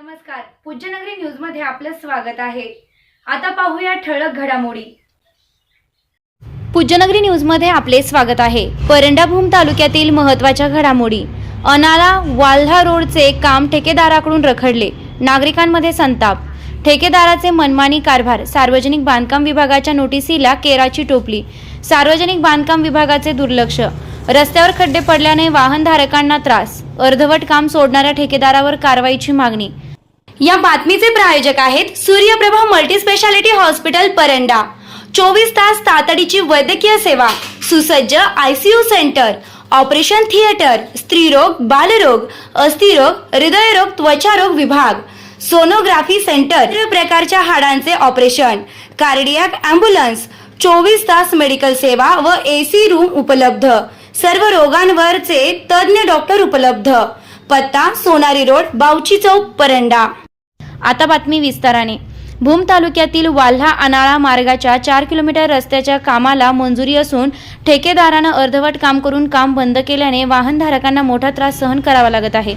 नमस्कार. पूज्यनगरी न्यूजमध्ये आपलं स्वागत आहे. आता पाहूया ठळक घडामोडी. पूज्यनगरी न्यूजमध्ये आपले स्वागत आहे. परंडाभूम तालुक्यातील महत्त्वाच्या घडामोडी. अनाला वाल्हा रोडचे काम ठेकेदाराकडून रखडले. नागरिकांमध्ये संताप. ठेकेदाराचे मनमानी कारभार सार्वजनिक बांधकाम विभागाच्या नोटिसीला केराची टोपली. सार्वजनिक बांधकाम विभागाचे दुर्लक्ष. रस्त्यावर खड्डे पडल्याने वाहनधारकांना त्रास. अर्धवट काम सोडणाऱ्या ठेकेदारावर कारवाईची मागणी. या बातमीचे प्रायोजक आहेत सूर्यप्रभा मल्टीस्पेशालिटी हॉस्पिटल परंडा. चोवीस तास तातडीची वैद्यकीय सेवा सुसज्ज आयसीयू सेंटर ऑपरेशन थिएटर स्त्रीरोग बालरोग अस्थिरोग हृदयरोग त्वचारोग विभाग सोनोग्राफी सेंटर प्रकारच्या हाडांचे ऑपरेशन कार्डियाक अँब्युलन्स चोवीस तास मेडिकल सेवा व एसी रूम उपलब्ध सर्व रोगांवरचे तज्ज्ञ डॉक्टर उपलब्ध. पत्ता सोनारी रोड बावची चौक परंडा. आता बातमी विस्ताराने. भूम तालुक्यातील वाल्हा अनाळा मार्गाच्या चार किलोमीटर रस्त्याच्या कामाला मंजुरी असून ठेकेदारानं अर्धवट काम करून काम बंद केल्याने वाहनधारकांना मोठा त्रास सहन करावा लागत आहे.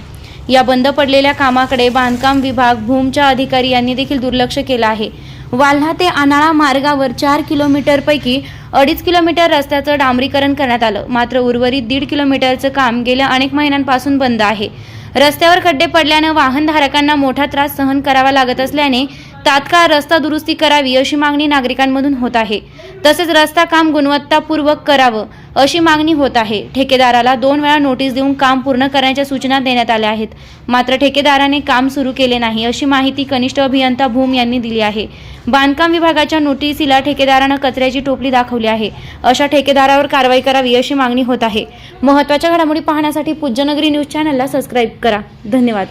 या बंद पडलेल्या कामाकडे बांधकाम विभाग भूमच्या अधिकारी यांनी देखील दुर्लक्ष केलं आहे. वाल्हा ते अनाळा मार्गावर चार किलोमीटरपैकी अडीच किलोमीटर रस्त्याचं डांबरीकरण करण्यात आलं. मात्र उर्वरित दीड किलोमीटरचं काम गेल्या अनेक महिन्यांपासून बंद आहे. रस्त्यावर खड्डे पडल्यानं वाहनधारकांना मोठा त्रास सहन करावा लागत असल्याने तात्काळ रस्ता दुरुस्ती करावी अशी मागणी नागरिकांमधून होत आहे. तसेच रस्ता काम गुणवत्तापूर्वक करावं अशी मागणी होत आहे. ठेकेदाराला दोन वेळा नोटीस देऊन काम पूर्ण करण्याच्या सूचना देण्यात आल्या आहेत. मात्र ठेकेदाराने काम सुरू केले नाही अशी माहिती कनिष्ठ अभियंता भूम यांनी दिली आहे. बांधकाम विभागाच्या नोटीसीला ठेकेदारानं कचऱ्याची टोपली दाखवली आहे. अशा ठेकेदारावर कारवाई करावी अशी मागणी होत आहे. महत्त्वाच्या घडामोडी पाहण्यासाठी पूज्यनगरी न्यूज चॅनलला सबस्क्राईब करा. धन्यवाद.